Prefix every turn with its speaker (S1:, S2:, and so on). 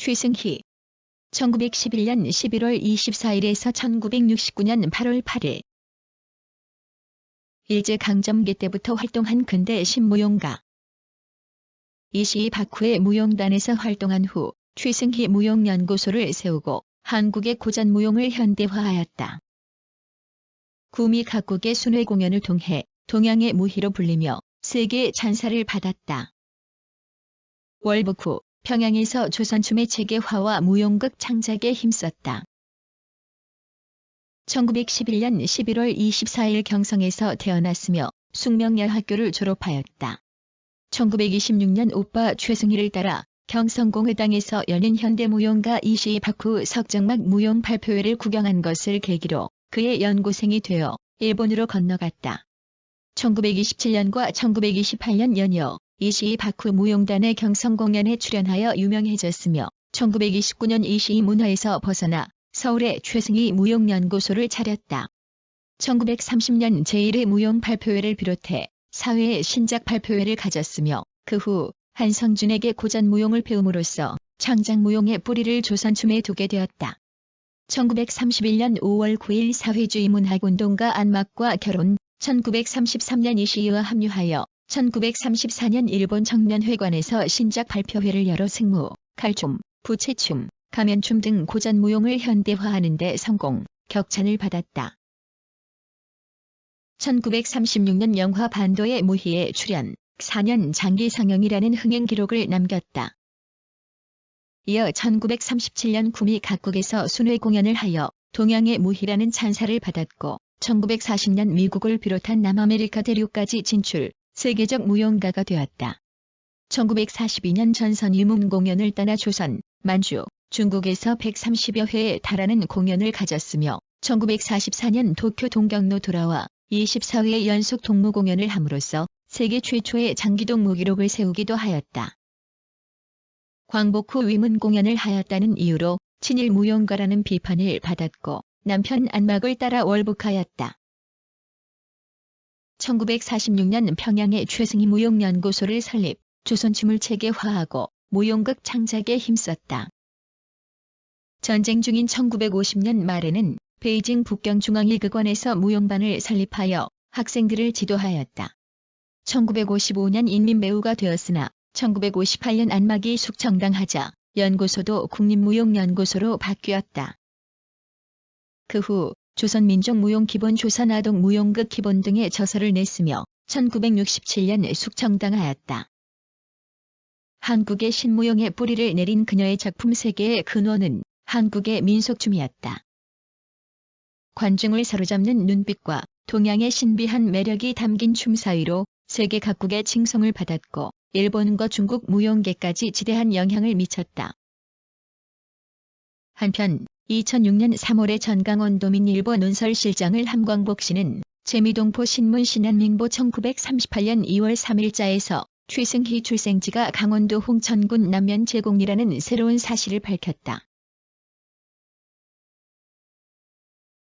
S1: 최승희 1911년 11월 24일에서 1969년 8월 8일 일제강점기 때부터 활동한 근대 신무용가 이시 박후의 무용단에서 활동한 후 최승희 무용연구소를 세우고 한국의 고전 무용을 현대화하였다. 구미 각국의 순회 공연을 통해 동양의 무희로 불리며 세계 찬사를 받았다. 월북 후 평양에서 조선춤의 체계화와 무용극 창작에 힘썼다. 1911년 11월 24일 경성에서 태어났으며 숙명여학교를 졸업하였다. 1926년 오빠 최승희를 따라 경성공회당에서 열린 현대무용가 이시 박후 석정막 무용 발표회를 구경한 것을 계기로 그의 연구생이 되어 일본으로 건너갔다. 1927년과 1928년 연 이어 이시 박후 무용단의 경성 공연에 출연하여 유명해졌으며 1929년 이시 문화에서 벗어나 서울에 최승희 무용연구소를 차렸다. 1930년 제1회 무용 발표회를 비롯해 사회의 신작 발표회를 가졌으며 그 후 한성준에게 고전 무용을 배움으로써 창작 무용의 뿌리를 조선춤에 두게 되었다. 1931년 5월 9일 사회주의 문학운동가 안막과 결혼, 1933년 이시이와 합류하여 1934년 일본 청년회관에서 신작 발표회를 열어 승무, 칼춤, 부채춤, 가면춤 등 고전 무용을 현대화하는 데 성공, 격찬을 받았다. 1936년 영화 반도의 무희에 출연, 4년 장기 상영이라는 흥행 기록을 남겼다. 이어 1937년 구미 각국에서 순회 공연을 하여 동양의 무희라는 찬사를 받았고 1940년 미국을 비롯한 남아메리카 대륙까지 진출, 세계적 무용가가 되었다. 1942년 전선 유문 공연을 떠나 조선, 만주, 중국에서 130여 회에 달하는 공연을 가졌으며 1944년 도쿄 동경로 돌아와 24회 연속 동무 공연을 함으로써 세계 최초의 장기동 무 기록을 세우기도 하였다. 광복 후 위문 공연을 하였다는 이유로 친일 무용가라는 비판을 받았고 남편 안막을 따라 월북하였다. 1946년 평양에 최승희 무용연구소를 설립, 조선춤을 체계화하고 무용극 창작에 힘썼다. 전쟁 중인 1950년 말에는 베이징 북경중앙일극원에서 무용반을 설립하여 학생들을 지도하였다. 1955년 인민배우가 되었으나 1958년 안막이 숙청당하자 연구소도 국립무용연구소로 바뀌었다. 그 후 조선민족 무용 기본 조선 아동 무용극 기본 등의 저서를 냈으며 1967년 숙청당하였다. 한국의 신무용의 뿌리를 내린 그녀의 작품 세계의 근원은 한국의 민속춤이었다. 관중을 사로잡는 눈빛과 동양의 신비한 매력이 담긴 춤 사이로 세계 각국의 칭송을 받았고 일본과 중국 무용계까지 지대한 영향을 미쳤다. 한편 2006년 3월에 전강원 도민 일본 운설실장을 함광복 씨는 재미동포 신문 신한민보 1938년 2월 3일자에서 최승희 출생지가 강원도 홍천군 남면 제공이라는 새로운 사실을 밝혔다.